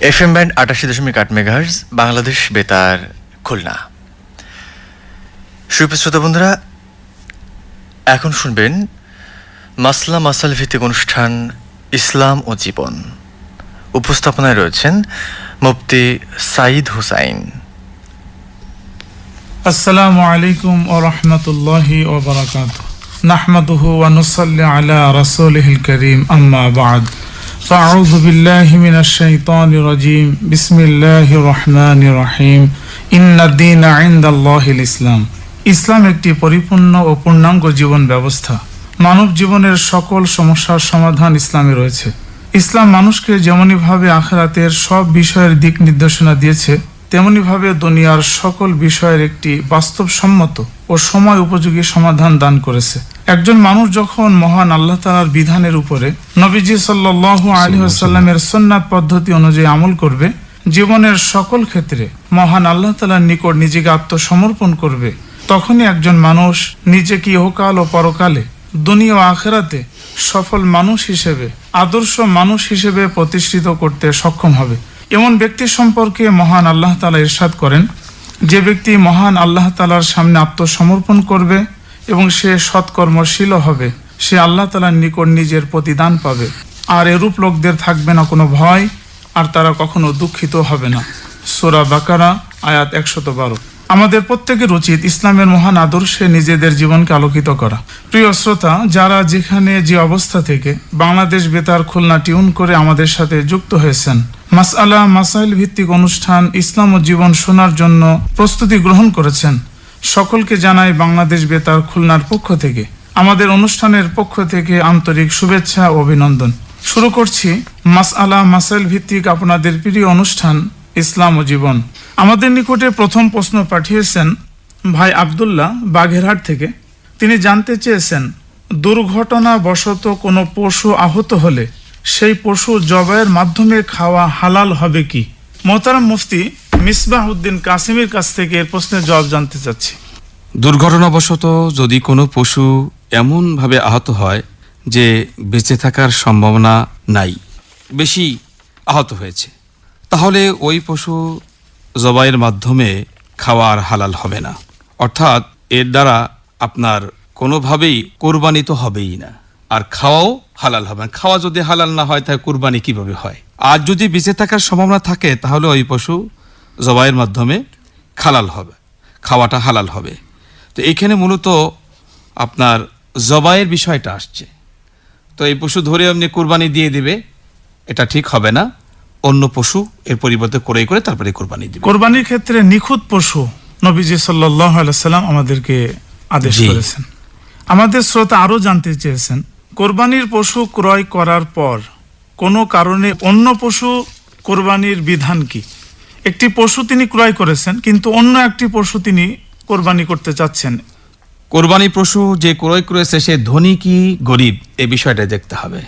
F M band আটাশি দশমিক আট মেঘার্স বাংলাদেশ বেতার, খুলনা। সুপ্রিয় শ্রোতা বন্ধুরা, এখন শুনবেন মাসলা মাসাল ভিত্তিক অনুষ্ঠান ইসলাম ও জীবন। উপস্থাপনায় রয়েছেন মুফতি সাইদ হুসাইন। আসসালামু আলাইকুম ও রহমতুল্লাহি ওবরাকাত নাহমাদুহু ওয়া নুসাল্লি আলা রাসূলিল কারীম, আম্মা বা'দ। فأعوذ بالله من الشيطان الرجيم بسم الله الرحمن الرحيم إن الدين عند الله الإسلام ইসলাম একটি পরিপূর্ণ ও পূর্ণাঙ্গ জীবন ব্যবস্থা মানব জীবনের সকল সমস্যার সমাধান ইসলামে রয়েছে ইসলাম মানুষকে যেমনইভাবে আখেরাতের সব বিষয়ের দিক নির্দেশনা দিয়েছে তেমনিভাবে দুনিয়ার সকল বিষয়ের একটি বাস্তবসম্মত ও সময় উপযোগী সমাধান দান করেছে একজন মানুষ যখন মহান আল্লাহ তালার বিধানের উপরে নবীজি সাল্লাহ আলী আসাল্লামের সন্ন্যাত পদ্ধতি অনুযায়ী আমল করবে জীবনের সকল ক্ষেত্রে মহান আল্লাহ তালার নিকট নিজেকে আত্মসমর্পণ করবে তখনই একজন মানুষ নিজেকে ইহকাল ও পরকালে দুনিয়া ও আখেরাতে সফল মানুষ হিসেবে আদর্শ মানুষ হিসেবে প্রতিষ্ঠিত করতে সক্ষম হবে। এমন ব্যক্তি সম্পর্কে মহান আল্লাহ তালা ইরশাদ করেন যে ব্যক্তি মহান আল্লাহ তালার সামনে আত্মসমর্পণ করবে এবং সে সৎকর্মশীল হবে। সে আল্লাহ তালার নিকট নিজের প্রতিদান পাবে। আর এরূপ লোকদের থাকবে না কোনো ভয়, আর তারা কখনো দুঃখিত হবে না। সোরা বাকারা, আয়াত একশত বারো। আমাদের প্রত্যেকের উচিত ইসলামের মহান আদর্শে নিজেদের জীবনকে আলোকিত করা। প্রিয় শ্রোতা, যারা যেখানে যে অবস্থা থেকে বাংলাদেশ বেতার খুলনা টিউন করে আমাদের সাথে যুক্ত হয়েছেন, মাসআলা, মাসাইল ভিত্তিক অনুষ্ঠান ইসলাম ও জীবন শোনার জন্য প্রস্তুতি গ্রহণ করেছেন সকলকে জানাই বাংলাদেশ বেতার খুলনার পক্ষ থেকে। আমাদের অনুষ্ঠানের পক্ষ থেকে আন্তরিক শুভেচ্ছা ও অভিনন্দন। শুরু করছি মাস আলা মাসাইল ভিত্তিক আপনাদের প্রিয় অনুষ্ঠান, ইসলাম ও জীবন। আমাদের নিকটে প্রথম প্রশ্ন পাঠিয়েছেন ভাই আবদুল্লাহ বাঘেরহাট থেকে। তিনি জানতে চেয়েছেন দুর্ঘটনা বশত কোনো পশু আহত হলে সেই পশু জবাইয়ের মাধ্যমে খাওয়া হালাল হবে কি? মোহতারাম মুফতি মিসবাহ উদ্দিন কাসিমের কাছ থেকে এর প্রশ্নের জবাব জানতে চাচ্ছি। দুর্ঘটনাবশত যদি কোনো পশু এমনভাবে আহত হয় যে বেঁচে থাকার সম্ভাবনা নাই, বেশি আহত হয়েছে, তাহলে ওই পশু জবাইয়ের মাধ্যমে খাওয়ার হালাল হবে না। অর্থাৎ এর দ্বারা আপনার কোনোভাবেই কোরবানি তো হবেই না। আর খাওয়াও হালাল হবে না। খাওয়া যদি হালাল না হয়, তাহলে কোরবানি কীভাবে হয়? আর যদি বেঁচে থাকার সম্ভাবনা থাকে, তাহলে ওই পশু জবাইয়ের মাধ্যমে খালাল হবে খাওয়াটা হালাল হবে। তো এখানে মূলত আপনার জবাইয়ের বিষয়টা আসছে। তো এই পশু ধরে আপনি কোরবানি দিয়ে দিবে এটা ঠিক হবে না। অন্য পশু এর পরিবর্তে করে করে তারপরে কোরবানি দিবে। কোরবানির ক্ষেত্রে নিখুঁত পশু নবীজি সাল্লাহ সাল্লাম আমাদেরকে আদেশ। করেছেন। আমাদের শ্রোতা আরও জানতে চেয়েছেন কোরবানির পশু ক্রয় করার পর কোনো কারণে অন্য পশু কোরবানির বিধান কি? একটি পশু তিনি ক্রয় করেছেন, কিন্তু অন্য একটি পশু তিনি কোরবানি করতে চাচ্ছেন। কোরবানি পশু যে ক্রয় করেছে, সে ধনী কি গরিব? এ বিষয়টা দেখতে হবে।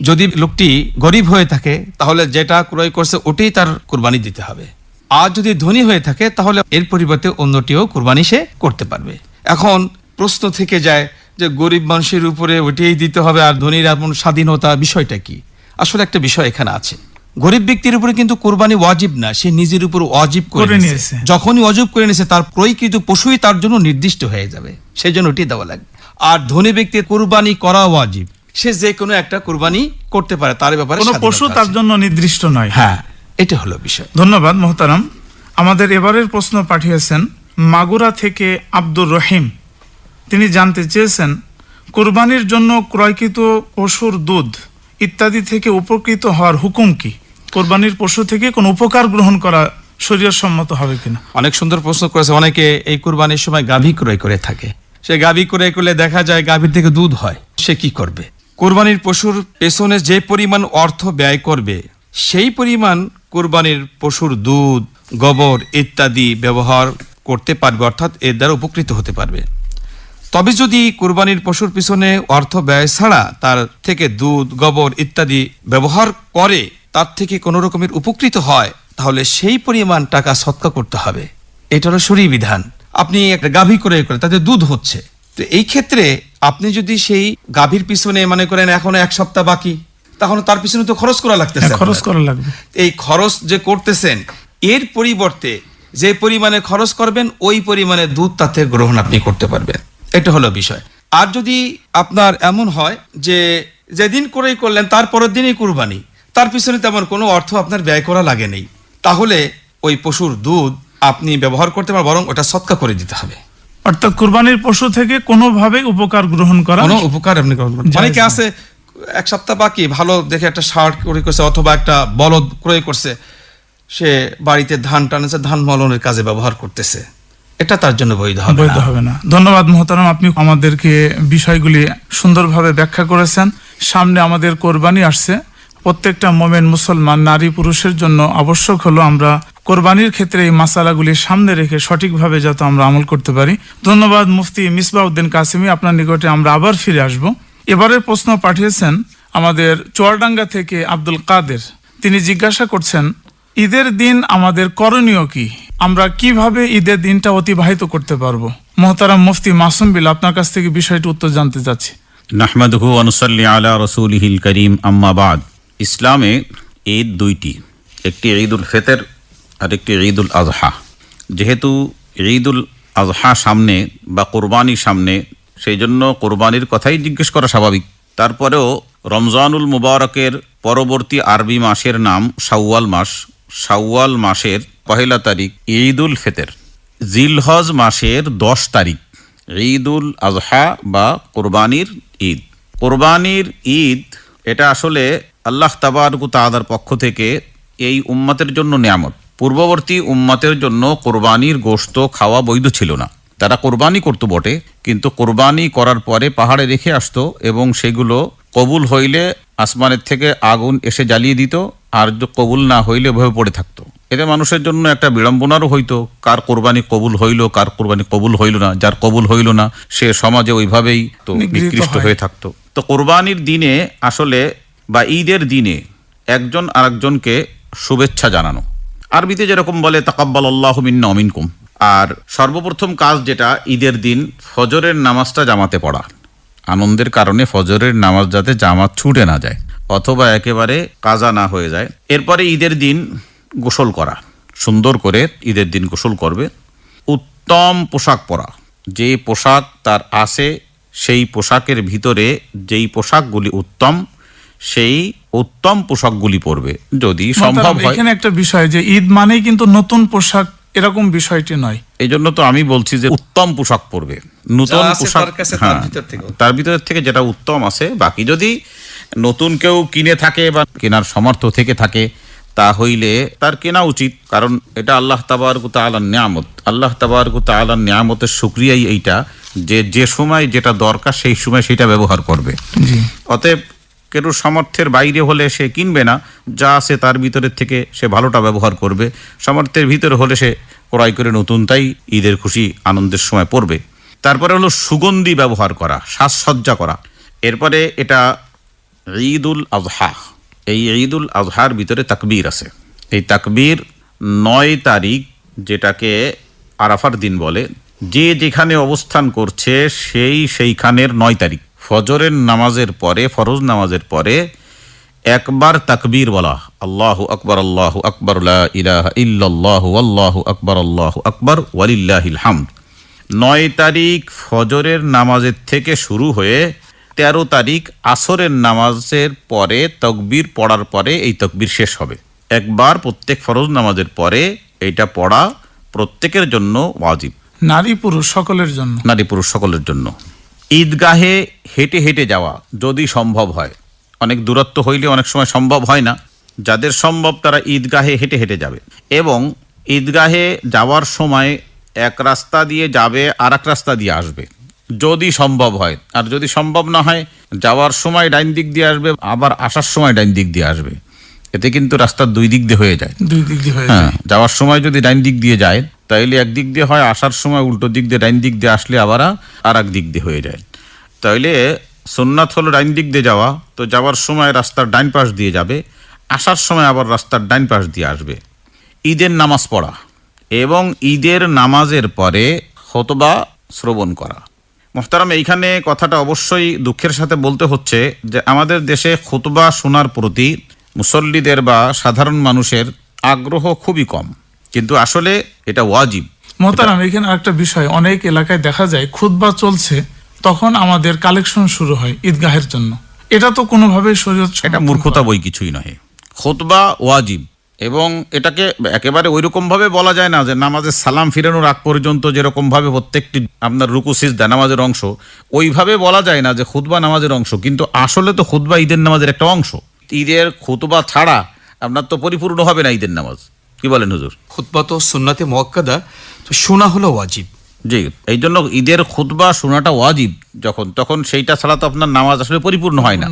যদি লোকটি গরিব হয়ে থাকে, তাহলে যেটা ক্রয় করছে, ওটাই তার কোরবানি দিতে হবে। আর যদি ধনী হয়ে থাকে, তাহলে এর পরিবর্তে অন্যটিও কোরবানি সে করতে পারবে। এখন প্রশ্ন থেকে যায় যে গরিব মানুষের উপরে ওইটাই দিতে হবে, আর ধনীর এমন স্বাধীনতা বিষয়টা কি? আসলে একটা বিষয় এখানে আছে। গরিব ব্যক্তির উপরে কিন্তু কোরবানি ওয়াজিব না সে নিজের উপর ওয়াজিব করে নিয়েছে। যখনই অজব করে নিয়েছে তার প্রয়কৃত পশুই তার জন্য নির্দিষ্ট হয়ে যাবে। সেই জন্য ওটি দেওয়া লাগবে আর ধনী ব্যক্তির কোরবানি করা ওয়াজিব। সে যে কোনো একটা কোরবানি করতে পারে তার ব্যাপারে কোনো পশু তার জন্য নির্দিষ্ট নয়। হ্যাঁ এটা হলো বিষয়। ধন্যবাদ মোহতারাম। আমাদের এবারের প্রশ্ন পাঠিয়েছেন মাগুরা থেকে আব্দুর রহিম। তিনি জানতে চেয়েছেন কোরবানির জন্য ক্রয়কৃত পশুর দুধ ইত্যাদি থেকে উপকৃত হওয়ার হুকুম কি? কোরবানির পশু থেকে কোনো উপকার গ্রহণ করা শরীর সম্মত হবে কিনা? অনেক সুন্দর প্রশ্ন করেছে। অনেকে এই কোরবানির সময় গাভী ক্রয় করে থাকে। সে গাভী ক্রয় করলে দেখা যায় গাভীর থেকে দুধ হয়। সে কি করবে? কোরবানির পশুর পেছনে যে পরিমাণ অর্থ ব্যয় করবে, সেই পরিমাণ কোরবানির পশুর দুধ, গোবর ইত্যাদি ব্যবহার করতে পারবে, অর্থাৎ এর দ্বারা উপকৃত হতে পারবে। তবে যদি কোরবানির পশুর পিছনে অর্থ ব্যয় ছাড়া তার থেকে দুধ, গোবর ইত্যাদি ব্যবহার করে তার থেকে কোনো রকমের উপকৃত হয় তাহলে সেই পরিমাণ টাকা সৎকা করতে হবে। এটা হলো শরী বিধান। আপনি একটা গাভী করে করে তাতে দুধ হচ্ছে। তো এই ক্ষেত্রে আপনি যদি সেই গাভীর পিছনে মনে করেন এখনও এক সপ্তাহ বাকি তাহলে তার পিছনে তো খরচ করা লাগতেছে হ্যাঁ, খরচ করা লাগবে। এই খরচ যে করতেছেন এর পরিবর্তে যে পরিমাণে খরচ করবেন ওই পরিমাণে দুধ তাতে গ্রহণ আপনি করতে পারবেন। এটা হলো বিষয়। আর যদি আপনার এমন হয় যে যেদিন করেই করলেন তার পরের দিনই কুরবানি তার পিছনে তেমন কোনো অর্থ আপনার ব্যয় করা লাগে নেই। তাহলে ওই পশুর দুধ আপনি ব্যবহার করতে পারেন বরং ওটা সৎকা করে দিতে হবে। অর্থাৎ কুরবানির পশু থেকে কোনোভাবে উপকার গ্রহণ করা কোনো উপকার আপনি গ্রহণ জায়েজ অনেকে আছে এক সপ্তাহ বাকি ভালো দেখে একটা শার্ট ক্রয় করছে অথবা একটা বলদ ক্রয় করছে। সে বাড়িতে ধান টানেছে ধান মলনের কাজে ব্যবহার করতেছে। এটা তার জন্য বৈধ হবে বৈধ হবে না। ধন্যবাদ মোহতারাম আপনি আমাদেরকে বিষয়গুলি সুন্দরভাবে ব্যাখ্যা করেছেন। সামনে আমাদের কোরবানি আসছে। প্রত্যেকটা মোমেন মুসলমান, নারী, পুরুষের জন্য আবশ্যক হলো আমরা কোরবানির ক্ষেত্রে এই মাসালাগুলি সামনে রেখে সঠিকভাবে যাতে আমরা আমল করতে পারি। ধন্যবাদ মুফতি মিসবাউদ্দিন কাসিমি, আপনার নিকটে আমরা আবার ফিরে আসব। এবারের প্রশ্ন পাঠিয়েছেন আমাদের চুয়ারডাঙ্গা থেকে আব্দুল কাদের। তিনি জিজ্ঞাসা করছেন, ঈদের দিন আমাদের করণীয় কি? আমরা কীভাবে ঈদের দিনটা অতিবাহিত করতে পারব? মোহতারাম মুফতি মাসুম বিল, আপনার কাছ থেকে বিষয়টি উত্তর জানতে চাচ্ছি। নাহমাদহু অনুসল্লি আলা রসুলহিল করিম আম্মাবাদ ইসলামে ঈদ দুইটি, একটি ঈদুল ফেতের আর একটি ঈদুল আজহা যেহেতু ঈদুল আজহা সামনে বা কোরবানি সামনে সেই জন্য কোরবানির কথাই জিজ্ঞেস করা স্বাভাবিক। তারপরেও রমজানুল মুবারকের পরবর্তী আরবি মাসের নাম শাওয়াল মাস। শাওয়াল মাসের পহেলা তারিখ ঈদুল ফেতের। জিলহজ মাসের দশ তারিখ, ঈদুল আজহা বা কোরবানির ঈদ। কোরবানির ঈদ, এটা আসলে আল্লাহ তাবারকু তাদার পক্ষ থেকে এই উম্মতের জন্য নিয়ামত। পূর্ববর্তী উম্মতের জন্য কোরবানির গোশত খাওয়া বৈধ ছিল না। তারা কোরবানি করতো বটে কিন্তু কোরবানি করার পরে পাহাড়ে রেখে আসতো এবং সেগুলো কবুল হইলে আসমানের থেকে আগুন এসে জ্বালিয়ে দিত আর কবুল না হইলে ভয়ে পড়ে থাকতো। এতে মানুষের জন্য একটা বিড়ম্বনারও হইতো কার কোরবানি কবুল হইল কার কোরবানি কবুল হইল না যার কবুল হইল না সে সমাজে ওইভাবেই তো নিকৃষ্ট হয়ে থাকতো। তো কোরবানির দিনে আসলে বা ঈদের দিনে একজন আরেকজনকে শুভেচ্ছা জানানো। আরবিতে যেরকম বলে তাকাব্বাল আল্লাহ মিন্না অমিনকুম আর সর্বপ্রথম কাজ যেটা, ঈদের দিন ফজরের নামাজটা জামাতে পড়া। আনন্দের কারণে ফজরের নামাজ যাতে জামাত ছুটে না যায়, অথবা একেবারে কাজা না হয়ে যায়। এরপরে ঈদের দিন গোসল করা। সুন্দর করে ঈদের দিন গোসল করবে। উত্তম পোশাক পরা। যে পোশাক তার আছে, সেই পোশাকের ভিতরে যেই পোশাকগুলি উত্তম সেই উত্তম পোশাকগুলি পরবে। যদি সম্ভব হয় এখানে একটা বিষয় যে ঈদ মানেই কিন্তু নতুন পোশাক এরকম বিষয়টি নয়। এই জন্য তো আমি বলছি যে উত্তম পোশাক পরবে। নতুন পোশাক তার হ্যাঁ, ভিতর থেকেও। তার ভিতর থেকে যেটা উত্তম আছে। বাকি যদি নতুন কেউ কিনে থাকে বা কেনার সমর্থ থেকে থাকে তা হইলে তার কেনা উচিত। কারণ এটা আল্লাহ তাবারকু তাআলার নিয়ামত। আল্লাহ তাবারকু তাআলার নিয়ামতের সুক্রিয়াই এইটা যে যে সময় যেটা দরকার সেই সময় সেটা ব্যবহার করবে। অতএব কেউ সামর্থ্যের বাইরে হলে সে কিনবে না, যা আছে তার ভিতরের থেকে সে ভালোটা ব্যবহার করবে। সামর্থ্যের ভিতরে হলে সে ক্রয় করে নতুনটাই ঈদের খুশি আনন্দের সময় পড়বে। তারপরে হলো সুগন্ধি ব্যবহার করা, সাজসজ্জা করা। এরপরে এটা ঈদুল আজহা, এই ঈদুল আজহার ভিতরে তাকবীর আছে। এই তাকবীর নয় তারিখ, যেটাকে আরাফার দিন বলে, যে যেখানে অবস্থান করছে সেই সেইখানের নয় তারিখ। ফজরের নামাজের পরে ফরজ নামাজের পরে একবার তাকবীর বলা। আল্লাহু আকবর আল্লাহু আকবর আল্লাহু আকবর আল্লাহু আকবর ওয়ালিল্লাহিল হামদ। নয় তারিখ ফজরের নামাজের থেকে শুরু হয়ে তেরো তারিখ আসরের নামাজের পরে তকবীর পড়ার পরে এই তকবীর শেষ হবে। একবার প্রত্যেক ফরজ নামাজের পরে এইটা পড়া প্রত্যেকের জন্য ওয়াজিব। নারী পুরুষ সকলের জন্য। নারী পুরুষ সকলের জন্য। ঈদগাহে হেঁটে হেঁটে যাওয়া যদি সম্ভব হয়, অনেক দূরত্ব হইলে অনেক সময় সম্ভব হয় না, যাদের সম্ভব তারা ঈদগাহে হেঁটে হেঁটে যাবে। এবং ঈদগাহে যাওয়ার সময় এক রাস্তা দিয়ে যাবে আর এক রাস্তা দিয়ে আসবে, যদি সম্ভব হয়। আর যদি সম্ভব না হয়, যাওয়ার সময় ডাইন দিক দিয়ে আসবে, আবার আসার সময় ডাইন দিক দিয়ে আসবে। এতে কিন্তু রাস্তার দুই দিক দিয়ে হয়ে যায়। দুই দিক দিয়ে হয়ে হ্যাঁ যায়। যাওয়ার সময় যদি ডাইন দিক দিয়ে যায় তাইলে একদিক দিয়ে হয় আসার সময় উল্টো দিক দিয়ে ডাইন দিক দিয়ে আসলে আবার আর এক দিক দিয়ে হয়ে যায়। তাইলে সোননাথ হলো ডাইন দিক দিয়ে যাওয়া তো যাওয়ার সময় রাস্তার ডাইন পাশ দিয়ে যাবে আসার সময় আবার রাস্তার ডাইন পাশ দিয়ে আসবে। ঈদের নামাজ পড়া এবং ঈদের নামাজের পরে হতবা শ্রবণ করা। মোহতারাম এইখানে কথাটা অবশ্যই দুঃখের সাথে বলতে হচ্ছে যে আমাদের দেশে খুতবা শোনার প্রতি মুসল্লিদের বা সাধারণ মানুষের আগ্রহ খুবই কম। কিন্তু আসলে এটা ওয়াজিব। মোহতারাম এখানে আরেকটা বিষয়। অনেক এলাকায় দেখা যায় খুতবা চলছে তখন আমাদের কালেকশন শুরু হয় ঈদগাহের জন্য। এটা তো কোনোভাবেই শরীয়ত এটা মূর্খতা বই কিছুই নহে। খুতবা ওয়াজিব এবং এটাকে একেবারে ওই রকম ভাবে বলা যায় না যে নামাজের সালাম ফিরানোর আগ পর্যন্ত যেরকম ভাবে প্রত্যেকটি আপনার রুকু সিজদা নামাজের অংশ ওইভাবে বলা যায় না যে খুতবা নামাজের অংশ। কিন্তু আসলে তো খুতবা ঈদের নামাজের একটা অংশ। ঈদের খুতবা ছাড়া আপনার তো পরিপূর্ণ হবে না ঈদের নামাজ। কি বলেন হুজুর? খুতবা তো সুন্নাতে মোয়াক্কাদা তো শোনা হলো ওয়াজিব। জি এই জন্য ঈদের খুতবা শোনাটা ওয়াজিব যখন তখন সেইটা ছাড়া তো আপনার নামাজ আসলে পরিপূর্ণ হয় না।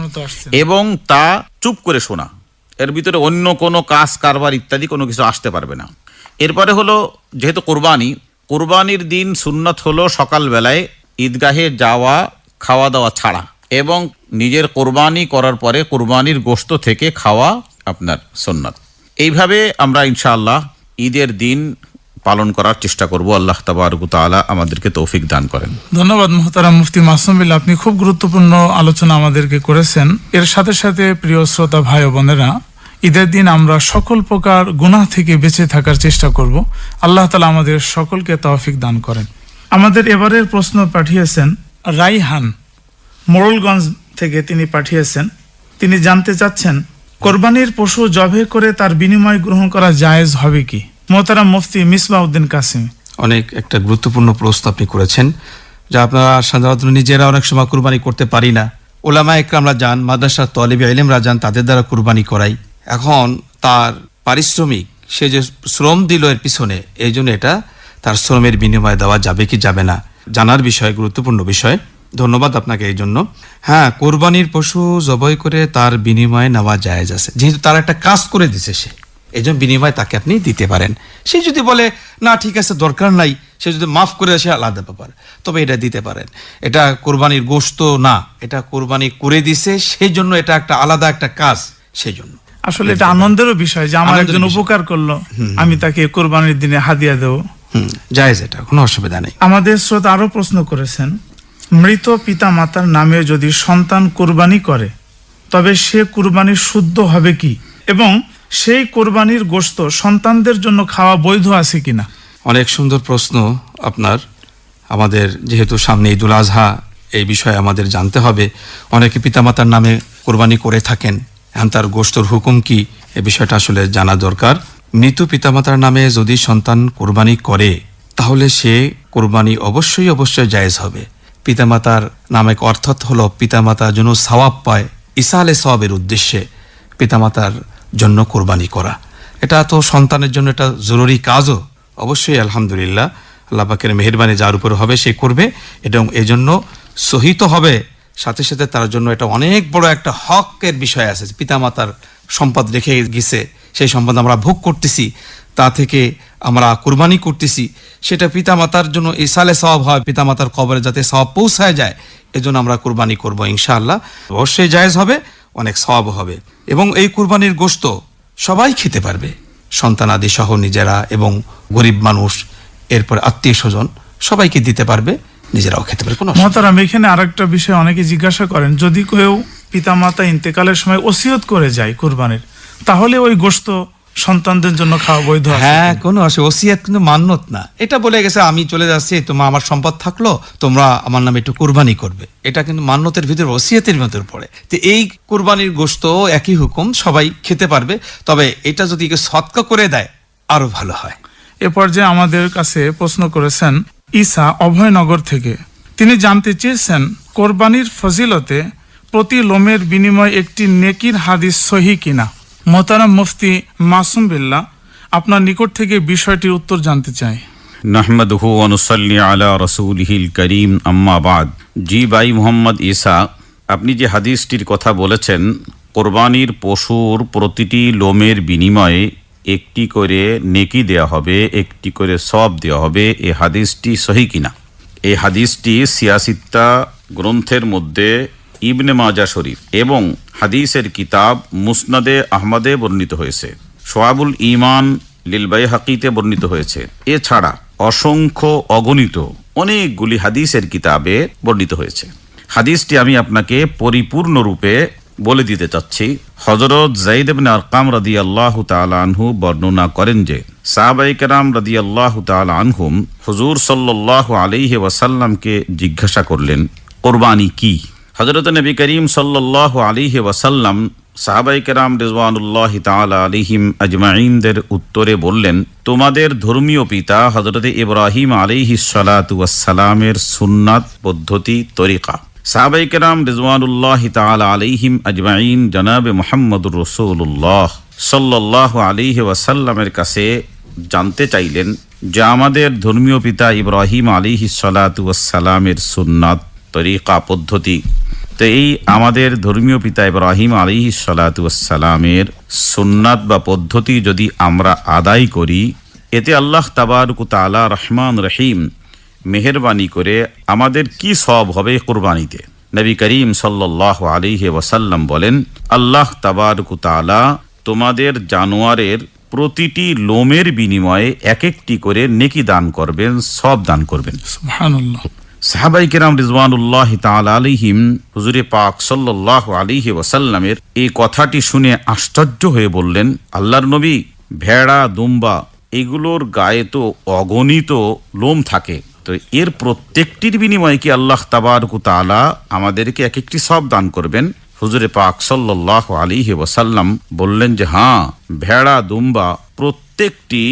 এবং তা চুপ করে শোনা। এর ভিতরে অন্য কোনো কাজ কারবার ইত্যাদি কোনো কিছু আসতে পারবে না। এরপরে হলো যেহেতু কোরবানি কোরবানির দিন সুন্নত হলো সকালবেলায় ঈদগাহে যাওয়া খাওয়া দাওয়া ছাড়া। এবং নিজের কোরবানি করার পরে কোরবানির গোশত থেকে খাওয়া আপনার সুন্নত। এইভাবে আমরা ইনশাআল্লাহ ঈদের দিন পালন করার চেষ্টা করব। আল্লাহ তাবারকু তাআলা আমাদেরকে তৌফিক দান করেন। ধন্যবাদ মোহতারাম মুফতি মাসুম আপনি খুব গুরুত্বপূর্ণ আলোচনা আমাদেরকে করেছেন। এর সাথে সাথে প্রিয় শ্রোতা ভাই বোনেরা, ঈদের দিন আমরা সকল প্রকার গুনাহ থেকে বেঁচে থাকার চেষ্টা করব। আল্লাহ তালা আমাদের সকলকে তৌফিক দান করেন। আমাদের এবারের প্রশ্ন পাঠিয়েছেন রাইহান। মোড়লগঞ্জ থেকে তিনি পাঠিয়েছেন। তিনি জানতে চাচ্ছেন, কোরবানির পশু জবে করে তার বিনিময় গ্রহণ করা জায়েজ হবে কি? মোহতারাম মুফতি মিসবাউদ্দিন কাসিম। অনেক একটা গুরুত্বপূর্ণ প্রশ্ন আপনি করেছেন, যা আপনারা সাধারণত নিজেরা অনেক সময় কুরবানি করতে পারি না। ওলামা একরামরা যান মাদ্রাসার তলিবি আইলেমরা যান, তাদের দ্বারা কুরবানি করাই। এখন তার পারিশ্রমিক, সে যে শ্রম দিল এর পিছনে, এই জন্য এটা তার শ্রমের বিনিময়ে দেওয়া যাবে কি যাবে না, জানার বিষয়, গুরুত্বপূর্ণ বিষয়। ধন্যবাদ আপনাকে এই জন্য। হ্যাঁ কোরবানির পশু জবাই করে তার বিনিময়ে নেওয়া জায়েজ আছে। যেহেতু তার একটা কাজ করে দিছে সে এই জন্য বিনিময় তাকে আপনি দিতে পারেন। সে যদি বলে না ঠিক আছে দরকার নাই সে যদি মাফ করে সে আলাদা ব্যাপার। তবে এটা দিতে পারেন। এটা কোরবানির গোশত না এটা কোরবানি করে দিছে সেই জন্য এটা একটা আলাদা একটা কাজ সেই জন্য আসলে এটা আনন্দেরও বিষয় যে আমার একজন উপকার করল। আমি তাকে কোরবানির দিনে হাদিয়া দেব। হুম জায়েজ এটা কোনো অসুবিধা নেই। আমাদের শ্রোতা আরও প্রশ্ন করেছেন মৃত পিতা মাতার নামে যদি সন্তান কোরবানি করে, তবে সে কুরবানি শুদ্ধ হবে কি? এবং সেই কোরবানির গোশত সন্তানদের জন্য খাওয়া বৈধ আছে কিনা অনেক সুন্দর প্রশ্ন আপনার। আমাদের যেহেতু সামনে ঈদুল আজহা, এই বিষয়ে আমাদের জানতে হবে। অনেকে পিতামাতার নামে কোরবানি করে থাকেন, এখন তার গোস্তর হুকুম কি? এ বিষয়টা আসলে জানা দরকার। মৃত পিতামাতার নামে যদি সন্তান কোরবানি করে, তাহলে সে কোরবানি অবশ্যই অবশ্যই জায়েজ হবে। পিতামাতার নামে অর্থাৎ হলো পিতামাতা যেন সওয়াব পায়। ইসা আলে সওয়াবের উদ্দেশ্যে পিতামাতার জন্য কোরবানি করা। এটা তো সন্তানের জন্য এটা জরুরি কাজও। অবশ্যই আলহামদুলিল্লাহ, আল্লাহ পাকের মেহরবানি যার উপর হবে সে করবে এবং এজন্য সহিত হবে। সাথে সাথে তার জন্য এটা অনেক বড় একটা হকের বিষয় আছে। পিতামাতার সম্পদ রেখে গেছে, সেই সম্পদ আমরা ভোগ করতেছি। তা থেকে আমরা কোরবানি করতেছি, সেটা পিতামাতার জন্য এই সালে সওয়াব হয়, পিতামাতার কবরে যাতে সওয়াব পৌঁছায় যায়, এজন্য আমরা কোরবানি করব ইনশাআল্লাহ। অবশ্যই জায়েজ হবে, অনেক সওয়াব হবে। এবং এই কোরবানির গোশত সবাই খেতে পারবে সন্তানাদি সহ নিজেরা এবং গরিব মানুষ, এরপর আত্মীয় স্বজন সবাইকে দিতে পারবে, নিজেরাও খেতে পারবে, কোনো মহতারাম, এখানে আরেকটা বিষয় অনেকে জিজ্ঞাসা করেন, যদি কেউ পিতা মাতা ইন্তেকালের সময় ওসিয়ত করে যায় কোরবানির, তাহলে ওই গোশত সন্তানদের জন্য খাওয়া বৈধ হ্যাঁ কোনো? অসুবিধা ওসিয়াত কিন্তু মান্যত না। এটা বলে গেছে আমি চলে যাচ্ছি তোমার আমার সম্পদ থাকল তোমরা আমার নামে একটু কোরবানি করবে। এটা কিন্তু মান্যতের ভিতরে ওসিয়াতের ভিতরে পড়ে। তো এই কোরবানির গোস্ত একই হুকুম সবাই খেতে পারবে। তবে এটা যদি সৎকা করে দেয় আরও ভালো হয়। এ পর্যায়ে আমাদের কাছে প্রশ্ন করেছেন ঈসা অভয়নগর থেকে। তিনি জানতে চেয়েছেন কোরবানির ফজিলতে প্রতি লোমের বিনিময় একটি নেকির হাদিস সহি কিনা? মোতারাম মুফতি মাসুম বিল্লাহ আপনার নিকট থেকে বিষয়টির উত্তর জানতে চাই। নাহমাদহু অনুসল্লি আলা রসুলহিল করিম, আম্মা বাদ। জি ভাই মোহাম্মদ ঈসা, আপনি যে হাদিসটির কথা বলেছেন, কোরবানির পশুর প্রতিটি লোমের বিনিময়ে একটি করে নেকি দেয়া হবে, একটি করে সব দেওয়া হবে এই হাদিসটি সহি কিনা? এই হাদিসটি সিয়াসিত্তা গ্রন্থের মধ্যে ইবনে মাজা শরীফ এবং হাদিসের কিতাব মুসনাদে আহমদে বর্ণিত হয়েছে। সোয়াবুল ইমান লিলবাই হাকিতে বর্ণিত হয়েছে। এছাড়া অসংখ্য অগণিত অনেকগুলি হাদিসের কিতাবে বর্ণিত হয়েছে। হাদিসটি আমি আপনাকে পরিপূর্ণরূপে বলে দিতে চাচ্ছি। হজরত জাইদ আরকাম রাদিয়াল্লাহু তাআলা আনহু বর্ণনা করেন যে সাহাবাই কেরাম রাদিয়াল্লাহু তাআলা আনহুম হুজুর সাল্লাল্লাহু আলাইহি ওয়াসাল্লামকে জিজ্ঞাসা করলেন, কোরবানি কি? হজরত নবী করিম সাল্লাল্লাহু আলাইহি ওয়াসাল্লাম সাহাবাই কেরাম রিজওয়ানুল্লাহ তাআলা আলাইহিম আজমাইনদের উত্তরে বললেন, তোমাদের ধর্মীয় পিতা হজরত ইব্রাহিম আলাইহিস সালাতু ওয়াসসালামের সুন্নাত, পদ্ধতি, তরিকা। সাহাবাই কেরাম রিজওয়ানুল্লাহ তাআলা আলাইহিম আজমাইন জনাবে মোহাম্মদুর রসুল্লাহ সাল্লাহ আলাইহি ওয়াসাল্লামের কাছে জানতে চাইলেন যে আমাদের ধর্মীয় পিতা ইব্রাহিম আলিহি সালাতামের সুন্নাত, তরিকা, পদ্ধতি তো এই আমাদের ধর্মীয় পিতা ইব্রাহিম আলিহি সালাতামের সুন্নাত বা পদ্ধতি যদি আমরা আদায় করি, এতে আল্লাহ তাবারক তালা রহমান রহিম মেহরবানি করে আমাদের কি সব হবে কোরবানিতে? নবী করিম সাল্লাহ আলিহে ওয়াসাল্লাম বলেন, আল্লাহ তাবারক তালা তোমাদের জানোয়ারের প্রতিটি লোমের বিনিময়ে এক একটি করে নেকি দান করবেন সব দান করবেন। সাহাবাই কেরাম রিজওয়ানুল্লাহ তাআলা আলাইহিম, হুজুরে পাক সাল্লাল্লাহু আলাইহি ওয়াসাল্লামের এই কথাটি শুনে আশ্চর্য হয়ে বললেন, আল্লাহর নবী, ভেড়া, দুম্বা, এগুলোর গায়ে তো অগণিত লোম থাকে। তো এর প্রত্যেকটির বিনিময়ে কি আল্লাহ তাবারকু তাআলা আমাদেরকে এক একটি সব দান করবেন? হুজুরে পাক সাল্লাল্লাহু আলাইহি ওয়াসাল্লাম বললেন যে হ্যাঁ ভেড়া, দুম্বা প্রত্যেকটি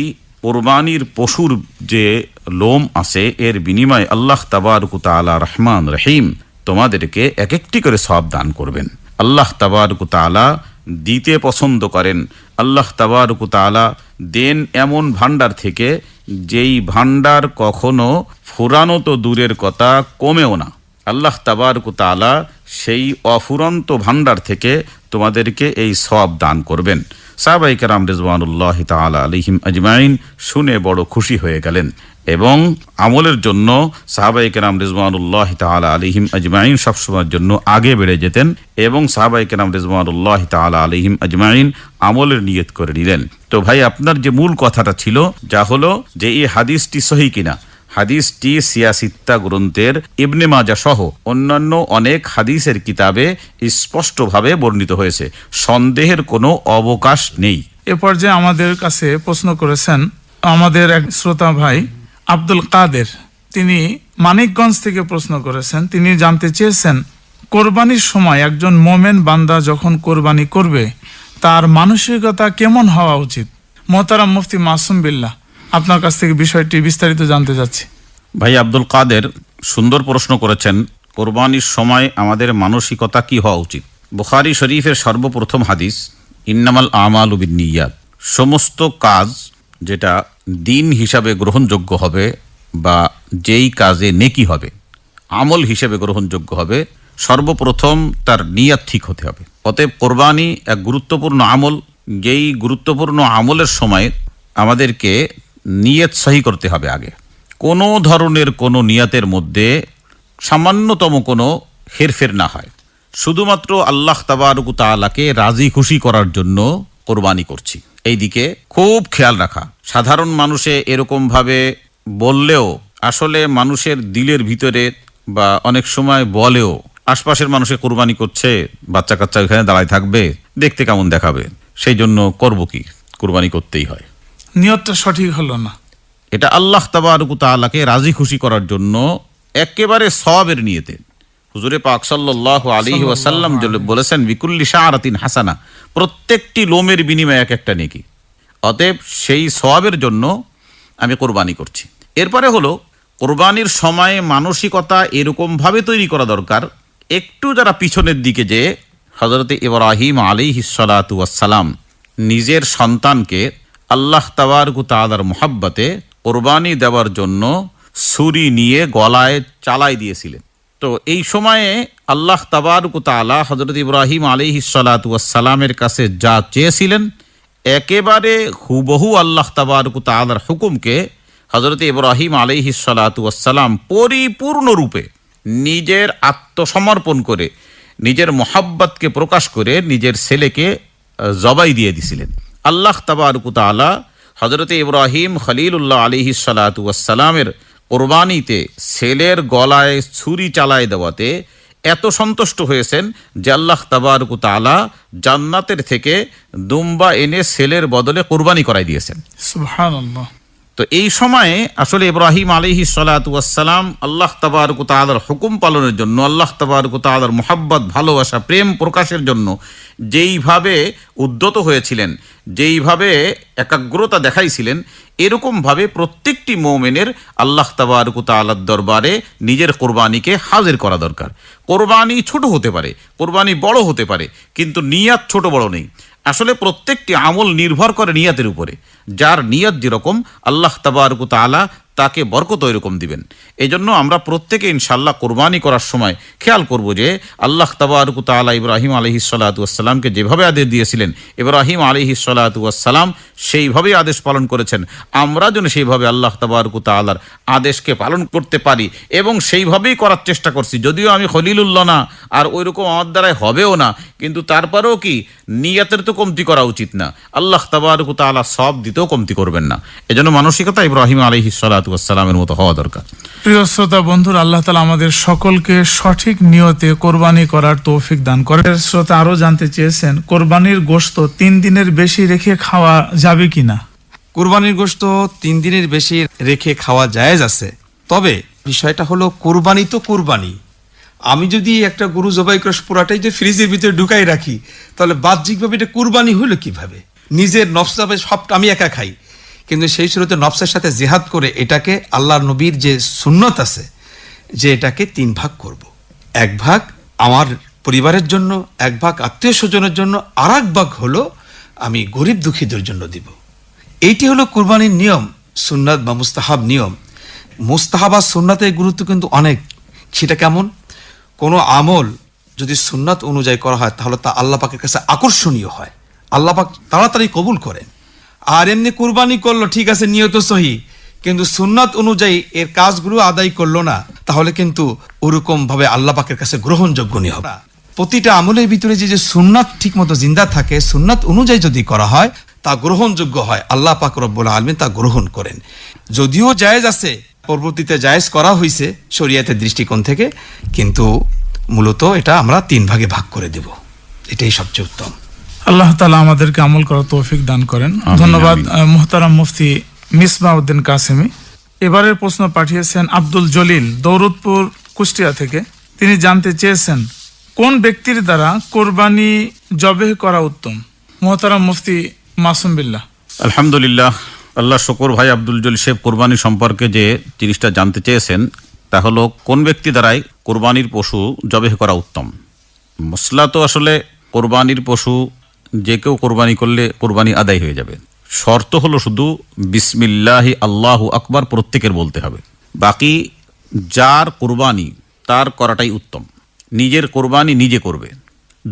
কোরবানির পশুর যে লোম আছে, এর বিনিময়ে আল্লাহ তাবারকু তাআলা রহমান রহিম তোমাদেরকে এক একটি করে সব দান করবেন। আল্লাহ তাবারকু তাআলা দিতে পছন্দ করেন। আল্লাহ তাবারকু তাআলা দেন এমন ভান্ডার থেকে যেই ভান্ডার কখনো ফুরানো তো দূরের কথা, কমেও না। আল্লাহ তাবারকু তাআলা সেই অফুরন্ত ভান্ডার থেকে তোমাদেরকে এই সব দান করবেন। কারাম রেজওয়ানুল্লাহ তাআলা আলিহিম আজমাইন শুনে বড় খুশি হয়ে গেলেন। এবং আমলের জন্য সাহাবাই কেরাম রিজওয়ানুল্লাহ তাআলা আলিহিম আজমাইন সবসময়ের জন্য আগে বেড়ে যেতেন এবং সাহাবাই কেরাম রিজওয়ানুল্লাহ তাআলা আলিহিম আজমাইন আমলের নিয়ত করে নিলেন। তো ভাই, আপনার যে মূল কথাটা ছিল, যা হলো যে এই হাদিসটি সহি কিনা, হাদিসটি সিয়াসিত্তা গ্রন্থের ইবনে মাজা সহ অন্যান্য অনেক হাদিসের কিতাবে স্পষ্টভাবে বর্ণিত হয়েছে। সন্দেহের কোনো অবকাশ নেই। এ পর্যায়ে আমাদের কাছে প্রশ্ন করেছেন, আমাদের এক শ্রোতা ভাই আব্দুল কাদের। তিনি মানিকগঞ্জ থেকে প্রশ্ন করেছেন, তিনি জানতে চেয়েছেন, কোরবানির সময় একজন মোমেন বান্দা যখন কোরবানি করবে, তার মানসিকতা কেমন হওয়া উচিত? মোহতারাম মুফতি মাসুম বিল্লাহ, আপনার কাছ থেকে বিষয়টি বিস্তারিত জানতে চাচ্ছি। ভাই আব্দুল কাদের সুন্দর প্রশ্ন করেছেন, কোরবানির সময় আমাদের মানসিকতা কি হওয়া উচিত? বুখারি শরীফের সর্বপ্রথম হাদিস, ইন্নামাল আমাল উবিন সমস্ত কাজ যেটা দিন হিসাবে গ্রহণযোগ্য হবে বা যেই কাজে নেকি হবে, আমল হিসেবে গ্রহণযোগ্য হবে, সর্বপ্রথম তার নিয়াত ঠিক হতে হবে। অতএব কোরবানি এক গুরুত্বপূর্ণ আমল। যেই গুরুত্বপূর্ণ আমলের সময় আমাদেরকে নিয়ত সহি করতে হবে আগে। কোনো ধরনের কোনো নিয়াতের মধ্যে সামান্যতম কোনো হেরফের না হয়। শুধুমাত্র আল্লাহ তাবারকু তাআলাকে রাজি খুশি করার জন্য কোরবানি করছি। এই দিকে খুব খেয়াল রাখা। সাধারণ মানুষে এরকমভাবে বললেও আসলে মানুষের দিলের ভিতরে বা অনেক সময় বলেও আশপাশের মানুষে কোরবানি করছে বাচ্চা কাচ্চা এখানে দাঁড়ায় থাকবে দেখতে কেমন দেখাবে সেই জন্য করব কি? কোরবানি করতেই হয়। নিয়তটা সঠিক হলো না। এটা আল্লাহ তাবারকু তাআলাকে রাজি খুশি করার জন্য একেবারে সবের নিয়েতে। হুজুরে পাক সাল্লাল্লাহু আলাইহি ওয়াসাল্লাম বলেছেন বিকুল্লি শাআরাতিন হাসানা। প্রত্যেকটি লোমের বিনিময়ে এক একটা নেকি। অতএব সেই সওয়াবের জন্য আমি কোরবানি করছি। এরপরে হলো কোরবানির সময় মানসিকতা এরকমভাবে তৈরি করা দরকার একটু যারা পিছনের দিকে যে হজরতে ইব্রাহিম আলাইহিস সালাতু ওয়াসসালাম নিজের সন্তানকে আল্লাহ তাবারকু তাআলার মোহাব্বতে কোরবানি দেওয়ার জন্য ছুরি নিয়ে গলায় চালাই দিয়েছিলেন। তো এই সময়ে আল্লাহ তাবারকু তাআলা হজরত ইব্রাহিম আলাইহিস সালাতু ওয়াসসালামের কাছে যা চেয়েছিলেন, একেবারে হুবহু আল্লাহ তাবারকু তাআলার হুকুমকে হজরত ইব্রাহিম আলাইহিস সালাতু ওয়াসসালাম পরিপূর্ণরূপে নিজের আত্মসমর্পণ করে, নিজের মোহাব্বতকে প্রকাশ করে নিজের ছেলেকে জবাই দিয়ে দিছিলেন। আল্লাহ তাবারকু তাআলা হজরত ইব্রাহিম খলিলুল্লাহ আলিহি সালাতামের কোরবানিতে ছেলের গলায় ছুরি চালায় দেওয়াতে এত সন্তুষ্ট হয়েছেন যে আল্লাহ তাবারকু তালা জান্নাতের থেকে দুম্বা এনে সেলের বদলে কোরবানি করাই দিয়েছেন। তো এই সময়ে আসলে ইব্রাহিম আলহি সালাতাম আল্লাহ তাবারক তালার হুকুম পালনের জন্য, আল্লাহ তাবারক তালার মোহাব্বত, ভালোবাসা, প্রেম প্রকাশের জন্য যেইভাবে উদ্যত হয়েছিলেন, যেইভাবে একাগ্রতা দেখাইছিলেন, এরকমভাবে প্রত্যেকটি মৌমেনের আল্লাহ তাবারক তালার দরবারে নিজের কোরবানিকে হাজির করা দরকার। কোরবানি ছোট হতে পারে, কোরবানি বড় হতে পারে, কিন্তু নিয়াত ছোট বড় নেই। আসলে প্রত্যেকটি আমল নির্ভর করে নিয়াতের উপরে। যার নিয়াত যেরকম আল্লাহ তাবারকু তাআলা তাকে বরকত এরকম দিবেন। এই জন্য আমরা প্রত্যেকে ইনশাল্লাহ কোরবানি করার সময় খেয়াল করব যে আল্লাহ তাবারকু তাআলা ইব্রাহিম আলহি সাল্লাতুয়াসাল্লামকে যেভাবে আদেশ দিয়েছিলেন, ইব্রাহিম আলহি সাল্লাতুয়াসাল্লাম সেইভাবেই আদেশ পালন করেছেন। আমরা যেন সেইভাবে আল্লাহ তাবারকু তাআলার আদেশকে পালন করতে পারি এবং সেইভাবেই করার চেষ্টা করছি। যদিও আমি খলিলুল্লাহ না, আর ওই রকম আমার দ্বারাই হবেও না, কিন্তু তারপরেও কি নিয়াতের তো কমতি করা উচিত না। আল্লাহ তাবারকু তাআলা সব দিতেও কমতি করবেন না। এজন্য মানসিকতা ইব্রাহিম আলহি সাল্লাতুয়াসাল্লামের মতো হওয়া দরকার। প্রিয় শ্রোতা বন্ধুরা আল্লাহ তালা আমাদের সকলকে সঠিক নিয়তে কোরবানি করার তৌফিক দান করে শ্রোতা আরও জানতে চেয়েছেন কোরবানির গোশত তিন দিনের বেশি রেখে খাওয়া যাবে কিনা? কোরবানির গোশত তিন দিনের বেশি রেখে খাওয়া জায়েজ আছে। তবে বিষয়টা হলো কোরবানি তো কোরবানি। আমি যদি একটা গরু জবাই করে পুরাটাই যে ফ্রিজের ভিতরে ঢুকাই রাখি তাহলে বাহ্যিকভাবে এটা কোরবানি হলো কীভাবে? নিজের নফসাবে সবটা আমি একা খাই। কিন্তু সেই শুরুতে নফসের সাথে জেহাদ করে এটাকে আল্লাহ নবীর যে সুন্নত আছে, যে এটাকে তিন ভাগ করব। এক ভাগ আমার পরিবারের জন্য, এক ভাগ আত্মীয় স্বজনের জন্য আর এক ভাগ হলো আমি গরিব দুঃখীদের জন্য দিব। এইটি হলো কুরবানির নিয়ম, সুন্নাত বা মুস্তাহাব নিয়ম। মুস্তাহাব আর সুন্নাতের গুরুত্ব কিন্তু অনেক। সেটা কেমন? কোনো আমল যদি সুন্নাত অনুযায়ী করা হয়, তাহলে তা আল্লাহ পাকের কাছে আকর্ষণীয় হয়। আল্লাহ পাক তাড়াতাড়ি কবুল করেন। আর এমনি কুরবানি করল, ঠিক আছে, নিয়ত সহি, কিন্তু সুন্নাত অনুযায়ী এর কাজগুলো আদায় করল না, তাহলে কিন্তু ওরকম ভাবে আল্লাহ পাকের কাছে গ্রহণযোগ্য নিয়ে হবে প্রতিটা আমলের ভিতরে যে যে সুন্নাত ঠিক মতো জিন্দা থাকে, সুন্নাত অনুযায়ী যদি করা হয়, তা গ্রহণযোগ্য হয়। আল্লাহ পাক রব্বুল আলমিন তা গ্রহণ করেন। যদিও জায়েজ আছে, পরবর্তীতে জায়েজ করা হয়েছে শরিয়াতের দৃষ্টিকোণ থেকে, কিন্তু মূলত এটা আমরা তিন ভাগে ভাগ করে দেব। এটাই সবচেয়ে উত্তম। আল্লাহ তালা আমাদেরকে আমল করার তৌফিক দান করেন। ধন্যবাদ মুহতারাম মুফতি মিসবাউদ্দিন কাসেমি। এবারের প্রশ্ন পাঠিয়েছেন আব্দুল জলিল দৌলতপুর কুষ্টিয়া থেকে। তিনি জানতে চেয়েছেন কোন ব্যক্তির দ্বারা কোরবানি জবেহ করা উত্তম? মোহতারাম মুফতি মাসুম বিল্লাহ। আলহামদুলিল্লাহ আল্লাহ শকর ভাই আব্দুল জল শেখ কোরবানি সম্পর্কে যে জিনিসটা জানতে চেয়েছেন তা হলো কোন ব্যক্তি দ্বারাই কোরবানির পশু জবেহ করা উত্তম? মশলা তো আসলে কোরবানির পশু যে কেউ কোরবানি করলে কোরবানি আদায় হয়ে যাবে। শর্ত হলো শুধু বিসমিল্লাহি আল্লাহু আকবার প্রত্যেকের বলতে হবে। বাকি যার কোরবানি, তার করাটাই উত্তম। নিজের কোরবানি নিজে করবে।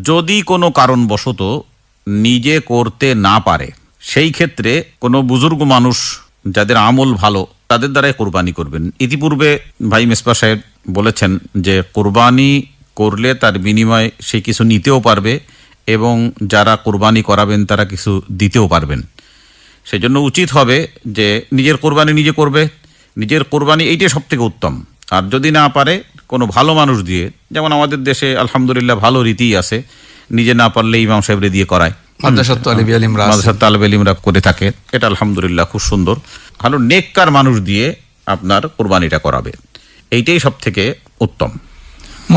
যদি কোনো কারণবশত নিজে করতে না পারে, সেই ক্ষেত্রে কোনো বুজুর্গ মানুষ যাদের আমল ভালো, তাদের দ্বারাই কোরবানি করবেন। ইতিপূর্বে ভাই মেসপা সাহেব বলেছেন যে, কোরবানি করলে তার বিনিময়ে সে কিছু নিতেও পারবে। এবং যারা কোরবানি করাবেন তারা কিছু দিতেও পারবেন। সেই জন্য উচিত হবে যে নিজের কোরবানি নিজে করবে। নিজের কোরবানি এইটাই সব থেকে উত্তম। আর যদি না পারে কোনো ভালো মানুষ দিয়ে যেমন আমাদের দেশে আলহামদুলিল্লাহ ভালো রীতি আছে নিজে না পারলে ইমাম সাহেবরে দিয়ে করায়। মাদ্রাসাত তালেব আলিমরা করে থাকে। এটা আলহামদুলিল্লাহ খুব সুন্দর। ভালো নেককার মানুষ দিয়ে আপনার কোরবানিটা করাবে। এইটাই সব থেকে উত্তম।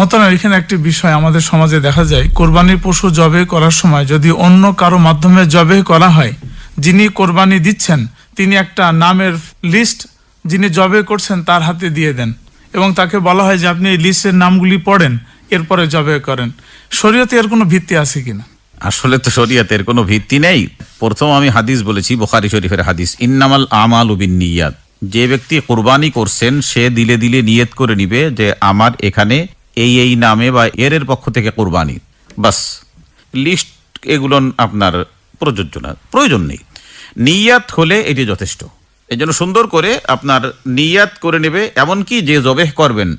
মতন এখানে একটি বিষয় আমাদের সমাজে দেখা যায়, কোরবানির পশু জবে করার সময় যদি অন্য কারও মাধ্যমে জবে করা হয়, যিনি কোরবানি দিচ্ছেন, তিনি একটা নামের লিস্ট যিনি জবে করছেন, তার হাতে দিয়ে দেন। এবং তাকে বলা হয় যে, আপনি এই লিস্টের নামগুলি পড়েন, এরপরে জবে করেন। শরীয়তে এর কোনো ভিত্তি আছে কিনা আসলে তো শরিয়াতের কোনো ভিত্তি নেই। প্রথম আমি হাদিস বলেছি, বোখারি শরীফের হাদিস, ইন্নামাল আমাল উবিন নিয়াত যে ব্যক্তি কোরবানি করছেন, সে দিলে দিলে নিয়ত করে নিবে যে, আমার এখানে এই এই নামে বা এর এর পক্ষ থেকে কোরবানি। বাস, লিস্ট এগুলো আপনার প্রযোজ্য না, প্রয়োজন নেই। নিয়াত হলে এটি যথেষ্ট। এই জন্য সুন্দর করে আপনার নিয়াত করে নেবে, এমনকি যে জবেহ করবেন,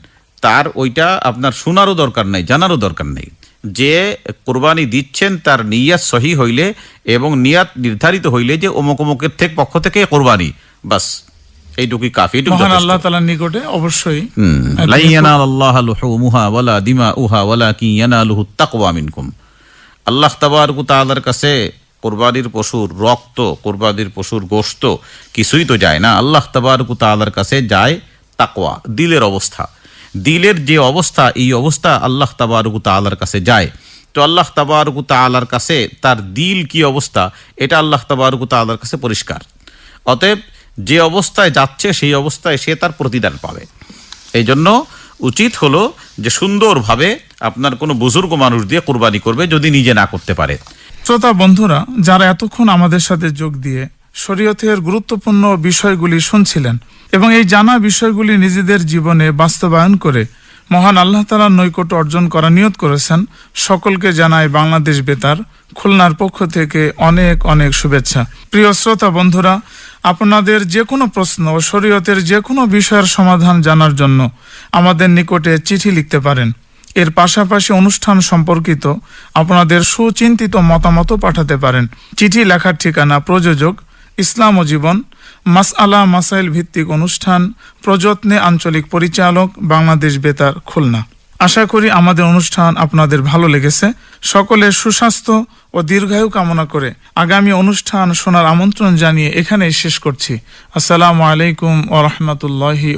তার ওইটা আপনার শোনারও দরকার নাই, জানারও দরকার নেই। যে কোরবানি দিচ্ছেন, তার নিয়াত সহি হইলে এবং নিয়াত নির্ধারিত হইলে যে অমুক অমুকের থেকে পক্ষ থেকে কোরবানি। বাস এইটুকুই কাফি মহান আল্লাহ তালার নিকটে অবশ্যই লাই ইয়ানালাল্লাহা লুহুমুহা ওয়ালা দিমাউহা ওয়ালাকিন ইয়ানালুহু তাকওয়া মিনকুম। আল্লাহ তাবারকু তাআলার কাছে কোরবানির পশুর রক্ত কোরবানির পশুর গোশত কিছুই তো যায় না। আল্লাহ তাবারকু তাআলার কাছে যায় তাকওয়া দিলের অবস্থা। দিলের যে অবস্থা এই অবস্থা আল্লাহ তাবারকু তাআলার কাছে যায়। তো আল্লাহ তাবারকু তাআলার কাছে তার দিল কি অবস্থা এটা আল্লাহ তাবারকু তাআলার কাছে পরিষ্কার। অতএব যে অবস্থায় যাচ্ছে, সেই অবস্থায় সে তার প্রতিদান পাবে। এই জন্য উচিত হলো যে সুন্দরভাবে আপনার কোনো বুজুর্গ মানুষ দিয়ে কোরবানি করবে, যদি নিজে না করতে পারে। শ্রোতা বন্ধুরা, যারা এতক্ষণ আমাদের সাথে যোগ দিয়ে শরীয়তের গুরুত্বপূর্ণ বিষয়গুলি শুনছিলেন এবং এই জানা বিষয়গুলি নিজেদের জীবনে বাস্তবায়ন করে মহান আল্লাহ তালার নৈকট্য অর্জন করা নিয়ত করেছেন, সকলকে জানায় বাংলাদেশ বেতার, খুলনার পক্ষ থেকে অনেক অনেক শুভেচ্ছা। প্রিয় শ্রোতা বন্ধুরা আপনাদের যে কোনো প্রশ্ন ও শরীয়তের যে কোনো বিষয়ের সমাধান জানার জন্য আমাদের নিকটে চিঠি লিখতে পারেন। এর পাশাপাশি অনুষ্ঠান সম্পর্কিত আপনাদের সুচিন্তিত মতামত পাঠাতে পারেন। চিঠি লেখার ঠিকানা প্রযোজক, ইসলাম ও জীবন, মাসআলা মাসাইল ভিত্তিক অনুষ্ঠান, প্রযত্নে আঞ্চলিক পরিচালক, বাংলাদেশ বেতার, খুলনা। আশা করি আমাদের অনুষ্ঠান আপনাদের ভালো লেগেছে। সকলের সুস্বাস্থ্য ও দীর্ঘায়ু কামনা করে আগামী অনুষ্ঠান শোনার আমন্ত্রণ জানিয়ে এখানেই শেষ করছি। আসসালামু আলাইকুম ও রহমতুল্লাহি